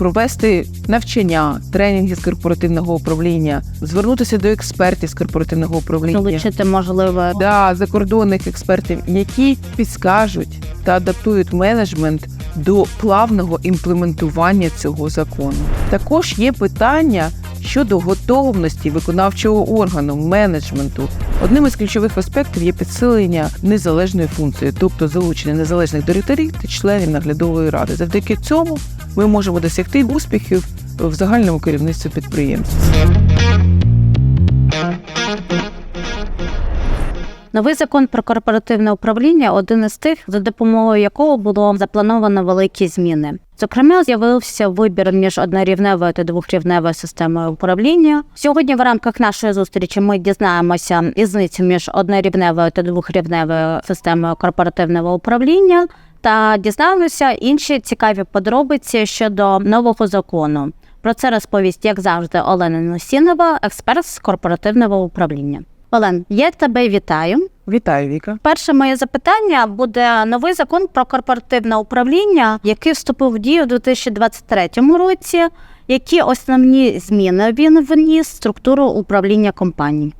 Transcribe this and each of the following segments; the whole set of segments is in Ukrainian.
провести навчання, тренінги з корпоративного управління, звернутися до експертів з корпоративного управління. Залучити можливо Да, закордонних експертів, які підскажуть та адаптують менеджмент до плавного імплементування цього закону. Також є питання щодо готовності виконавчого органу менеджменту. Одним із ключових аспектів є підсилення незалежної функції, тобто залучення незалежних директорів та членів наглядової ради. Завдяки цьому ми можемо досягти успіхів в загальному керівництві підприємств. новий закон про корпоративне управління один із тих, за допомогою якого було заплановано великі зміни. Зокрема, з'явився вибір між однорівневою та двохрівневою системою управління. Сьогодні, в рамках нашої зустрічі, ми дізнаємося різницю між однорівневою та двохрівневою системою корпоративного управління та дізнаємося інші цікаві подробиці щодо нового закону. Про це розповість, як завжди, Олена Носінова, експерт з корпоративного управління. Олен, я тебе вітаю. Вітаю, Віка. Перше моє запитання буде новий закон про корпоративне управління, який вступив в дію у 2023 році. Які основні зміни він вніс в структуру управління компаній?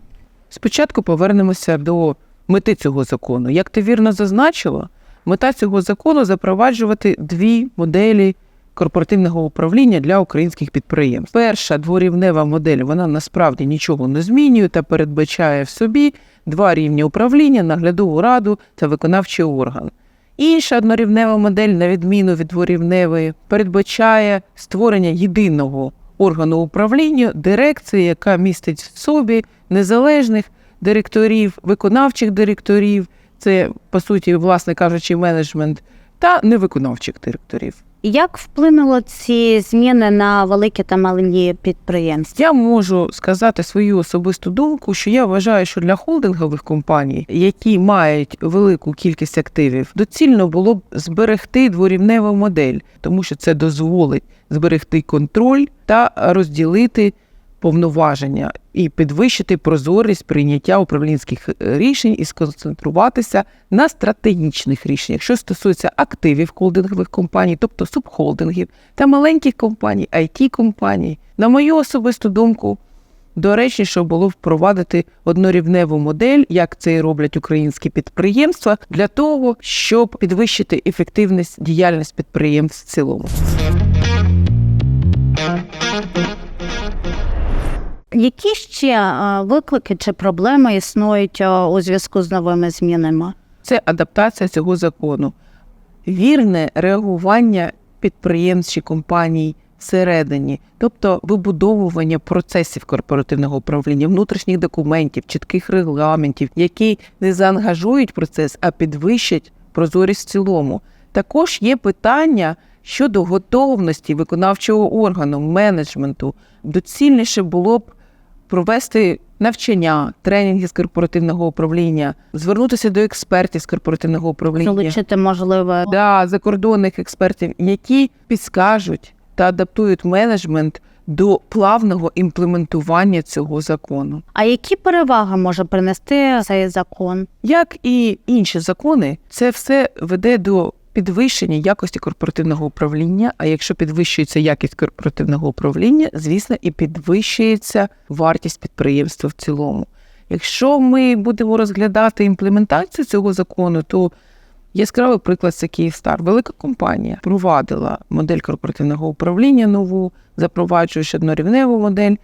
Спочатку повернемося до мети цього закону. Як ти вірно зазначила, мета цього закону запроваджувати дві моделі корпоративного управління для українських підприємств. Перша дворівнева модель вона насправді нічого не змінює та передбачає в собі два рівні управління, наглядову раду та виконавчий орган. Інша однорівнева модель, на відміну від дворівневої, передбачає створення єдиного органу управління, дирекції, яка містить в собі незалежних директорів, виконавчих директорів, це по суті, власне кажучи, менеджмент, та невиконавчих директорів. Як вплинуло ці зміни на великі та малі підприємства? Я можу сказати свою особисту думку, що я вважаю, що для холдингових компаній, які мають велику кількість активів, доцільно було б зберегти дворівневу модель, тому що це дозволить зберегти контроль та розділити повноваження і підвищити прозорість прийняття управлінських е, рішень і сконцентруватися на стратегічних рішеннях, що стосується активів холдингових компаній, тобто субхолдингів та маленьких компаній, it компаній. На мою особисту думку, доречніше було впровадити однорівневу модель, як це і роблять українські підприємства, для того, щоб підвищити ефективність діяльність підприємств в цілому. Які ще е, виклики чи проблеми існують е, у зв'язку з новими змінами? це адаптація цього закону, вірне реагування підприємств чи компаній всередині, тобто вибудовування процесів корпоративного управління, внутрішніх документів, чітких регламентів, які не заангажують процес, а підвищать прозорість в цілому. Також є питання щодо готовності виконавчого органу, менеджменту. Доцільніше було б провести навчання, тренінги з корпоративного управління, звернутися до експертів з корпоративного управління, Залучити можливо да, закордонних експертів, які підскажуть та адаптують менеджмент до плавного імплементування цього закону. А які переваги може принести цей закон? Як і інші закони, це все веде до підвищення якості корпоративного управління. А якщо підвищується якість корпоративного управління, звісно, і підвищується вартість підприємства в цілому. Якщо ми будемо розглядати імплементацію цього закону, то яскравий приклад це Київстар. Велика компанія провадила модель корпоративного управління нову, запроваджуючи однорівневу модель,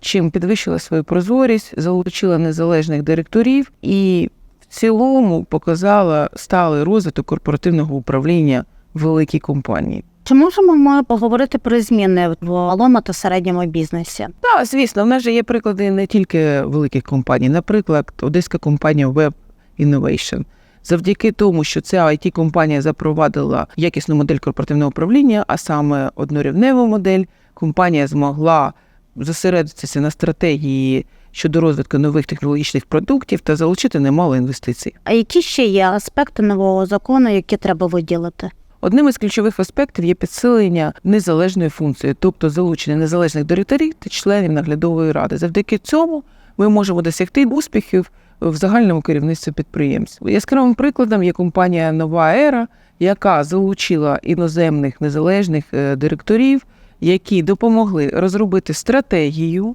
чим підвищила свою прозорість, залучила незалежних директорів і в цілому показала сталий розвиток корпоративного управління великій компанії. Чи можемо ми поговорити про зміни в малому та середньому бізнесі? Так, звісно, в нас же є приклади не тільки великих компаній. Наприклад, одеська компанія Web Innovation. Завдяки тому, що ця it компанія запровадила якісну модель корпоративного управління, а саме однорівневу модель, компанія змогла зосередитися на стратегії щодо розвитку нових технологічних продуктів та залучити немало інвестицій. А які ще є аспекти нового закону, які треба виділити? Одним із ключових аспектів є підсилення незалежної функції, тобто залучення незалежних директорів та членів наглядової ради. Завдяки цьому ми можемо досягти успіхів в загальному керівництві підприємств. Яскравим прикладом є компанія Нова Ера, яка залучила іноземних незалежних е, директорів які допомогли розробити стратегію,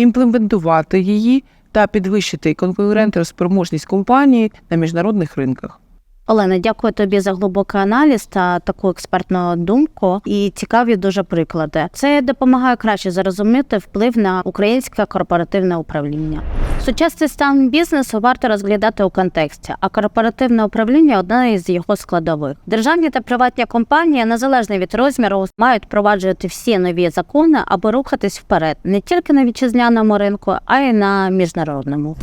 імплементувати її та підвищити конкурентоспроможність компанії на міжнародних ринках. Олена, дякую тобі за глибокий аналіз та таку експертну думку і цікаві дуже приклади. Це допомагає краще зрозуміти вплив на українське корпоративне управління. Сучасний стан бізнесу варто розглядати у контексті, а корпоративне управління одна із його складових. Державні та приватні компанії, незалежно від розміру, мають впроваджувати всі нові закони, аби рухатись вперед не тільки на вітчизняному ринку, а й на міжнародному.